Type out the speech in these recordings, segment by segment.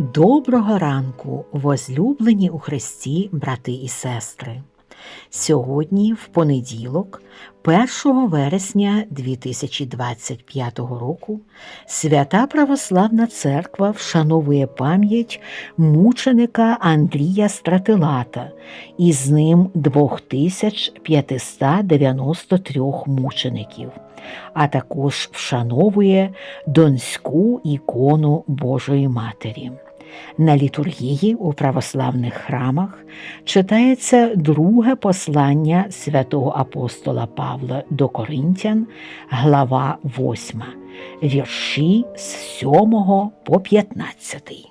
Доброго ранку, возлюблені у Христі, брати і сестри. Сьогодні, в понеділок, 1 вересня 2025 року, Свята Православна Церква вшановує пам'ять мученика Андрія Стратилата і з ним 2593 мучеників, а також вшановує Донську ікону Божої Матері. На літургії у православних храмах читається друге послання святого апостола Павла до Коринтян, глава 8, вірші з 7 по 15.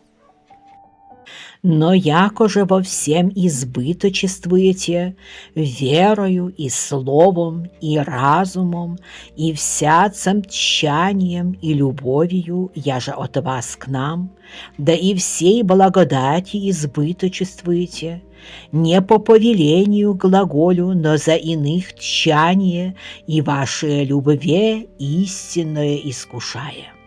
Но якоже во всем избыточествуете верою и словом, и разумом, и всяцем тщанием и любовью, я же от вас к нам, да и всей благодати избыточествуете, не по повелению глаголю, но за иных тщание и ваше любове истинное искушая.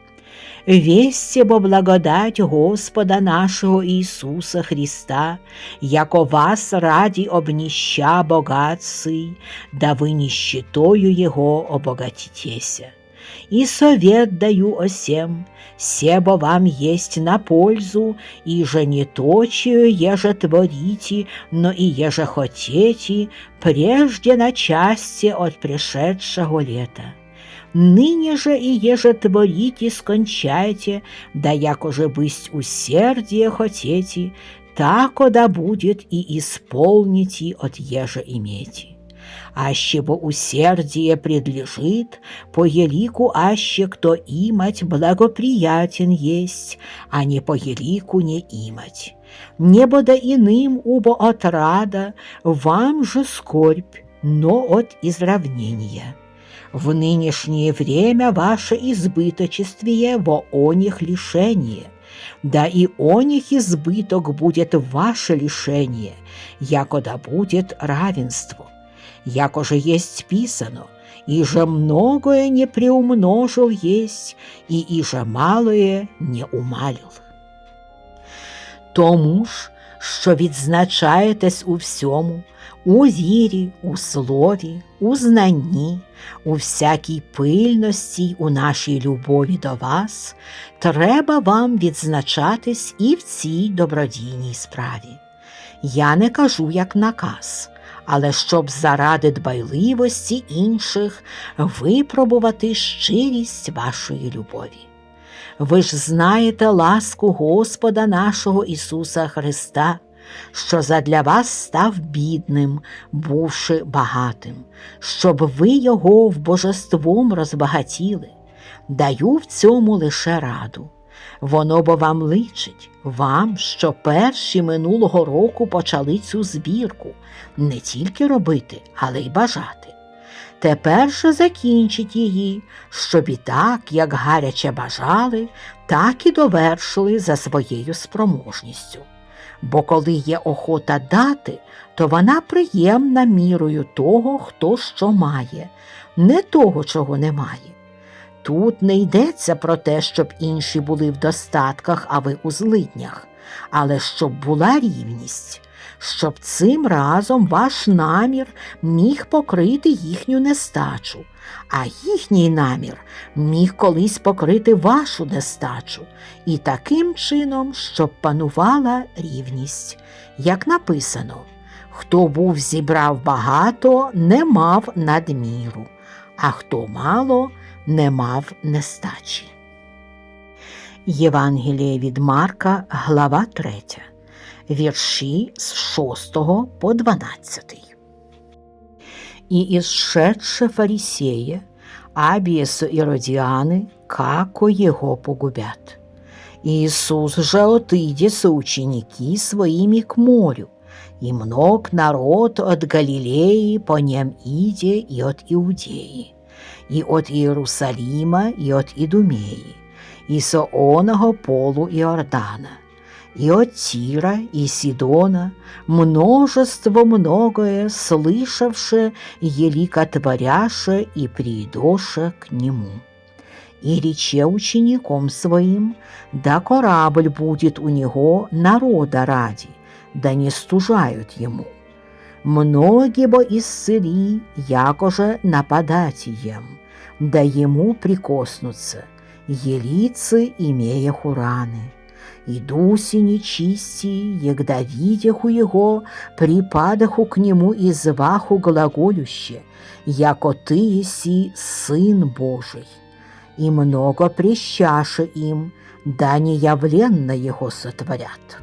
Весте бо благодать Господа нашего Иисуса Христа, яко вас ради обнища богатцы, да вы нищетою Его обогатитеся. И совет даю о сем, себо вам есть на пользу, и же не точию еже творите, но и еже хотите, прежде на части от пришедшего лета ныне же и еже творите скончайте, да якоже бысть усердие хотите, тако да будет и исполните от еже имейте. Аще бо усердие предлежит, по елику аще кто имать благоприятен есть, а не по елику не имать. Небо да иным убо отрада, вам же скорбь, но от изравнения. В нынешнее время ваше избыточествие во оних лишение, да и оних избыток будет ваше лишение, якода будет равенство. Яко же есть писано, и же многое не приумножил есть, и и же малое не умалил. Тому ж, що відзначаєтесь у всьому, у вірі, у слові, у знанні, у всякій пильності, у нашій любові до вас, треба вам відзначатись і в цій добродійній справі. Я не кажу як наказ, але щоб заради дбайливості інших випробувати щирість вашої любові. Ви ж знаєте ласку Господа нашого Ісуса Христа що задля вас став бідним, бувши багатим, щоб ви його в божеством розбагатіли. Даю в цьому лише раду. Воно бо вам личить, вам, що перші минулого року почали цю збірку не тільки робити, але й бажати. Тепер же закінчить її, щоб і так, як гаряче бажали, так і довершили за своєю спроможністю бо коли є охота дати, то вона приємна мірою того, хто що має, не того, чого немає. Тут не йдеться про те, щоб інші були в достатках, а ви у злиднях, але щоб була рівність, щоб цим разом ваш намір міг покрити їхню нестачу, а їхній намір міг колись покрити вашу нестачу, і таким чином, щоб панувала рівність. Як написано, хто був зібрав багато, не мав надміру, а хто мало, не мав нестачі. Євангеліє від Марка, глава 3, вірші з 6 по 12 и исшедше фарисея, Абиесу и Родианы, како его погубят. Иисус же отыде соученики своими к морю, и мног народ от Галилеи по нем иде и от Иудеи, и от Иерусалима и от Идумеи, и со оного полу Иордана, и от Тира, и Сидона, множество многое, слышавше, елика творяше и придоше к нему. и рече учеником своим, да корабль будет у него народа ради, да не стужают ему. Многие бо исцели, якоже нападать ем, да ему прикоснуться, елицы имея хураны. И дуси нечисти, егда видяху его, припадаху к нему и зваху глаголюще, яко ты еси Сын Божий. И много прещаше им, да неявленно его сотворят.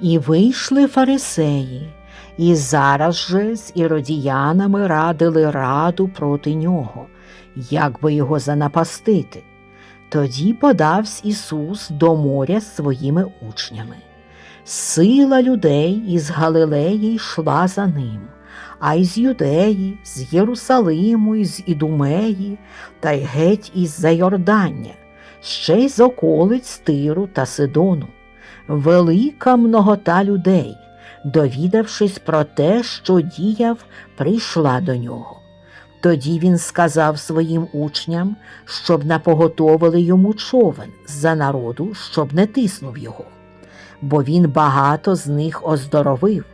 І вийшли фарисеї, і зараз же з іродіянами радили раду проти нього, як би його занапастити. Тоді подавсь Ісус до моря з своїми учнями. Сила людей із Галилеї йшла за ним, а із Юдеї, з Єрусалиму, із Ідумеї, та й геть із за Йордання, ще й з околиць Тиру та Сидону. Велика многота людей, довідавшись про те, що діяв, прийшла до нього. Тоді він сказав своїм учням, щоб напоготовили йому човен за народу, щоб не тиснув його. Бо він багато з них оздоровив,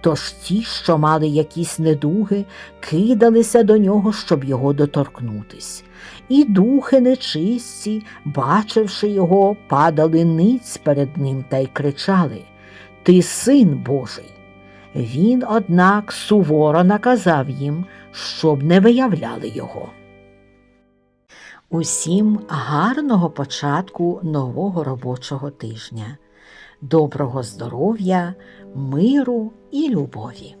тож ті, що мали якісь недуги, кидалися до нього, щоб його доторкнутись. І духи нечисті, бачивши його, падали ниць перед ним та й кричали Ти син Божий. Він, однак, суворо наказав їм, щоб не виявляли його. Усім гарного початку нового робочого тижня, доброго здоров'я, миру і любові.